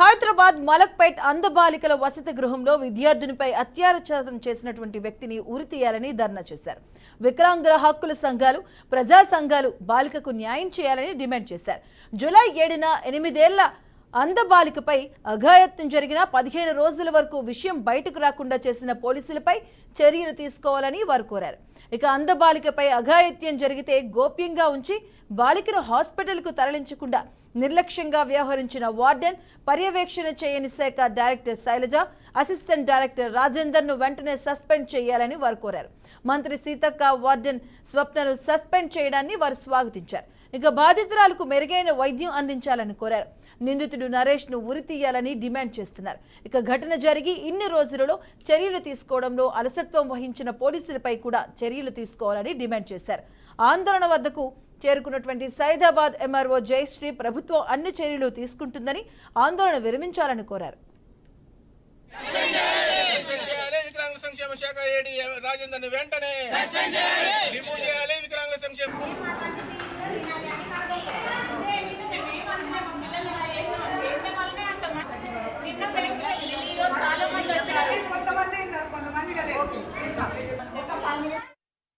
హైదరాబాద్ మలక్పేట్ అందబాలికల వసతి గృహంలో విద్యార్థినిపై అత్యాచారం చేసినటువంటి వ్యక్తిని ఉరితీయాలని ధర్నా చేశారు. వికలాంగుల హక్కుల సంఘాలు ప్రజా సంఘాలు బాలికకు న్యాయం చేయాలని డిమాండ్ చేశారు. జూలై ఏడున ఎనిమిదేళ్ళ అందబాలికపై అఘాయత్వం జరిగిన పదిహేను రోజుల వరకు విషయం బయటకు రాకుండా చేసిన పోలీసులపై చర్యలు తీసుకోవాలని వారు కోరారు. ఇక అందబాలికపై అఘాయిత్యం జరిగితే గోప్యంగా ఉంచి బాలికను హాస్పిటల్కు తరలించకుండా నిర్లక్ష్యంగా వ్యవహరించిన వార్డెన్ పర్యవేక్షణ చేయని శాఖ డైరెక్టర్ శైలజ అసిస్టెంట్ డైరెక్టర్ రాజేందర్ను వెంటనే సస్పెండ్ చేయాలని వారు కోరారు. మంత్రి సీతక్క వార్డెన్ స్వప్నను సస్పెండ్ చేయడాన్ని వారు స్వాగతించారు. ఇక బాధితురాలకు మెరుగైన వైద్యం అందించాలని కోరారు. నిందితుడు నరేష్ను ఉరి తీయాలని డిమాండ్ చేస్తున్నారు. ఇక ఘటన జరిగి ఇన్ని రోజులలో చర్యలు తీసుకోవడంలో అలసత్వం వహించిన పోలీసులపై కూడా చర్యలు తీసుకోవాలని డిమాండ్ చేశారు. ఆందోళన వద్దకు చేరుకున్నటువంటి సైదాబాద్ ఎంఆర్ఓ జయశ్రీ ప్రభుత్వం అన్ని చర్యలు తీసుకుంటుందని ఆందోళన విరమించాలని కోరారు. రాజేందర్ వెంటనే กับ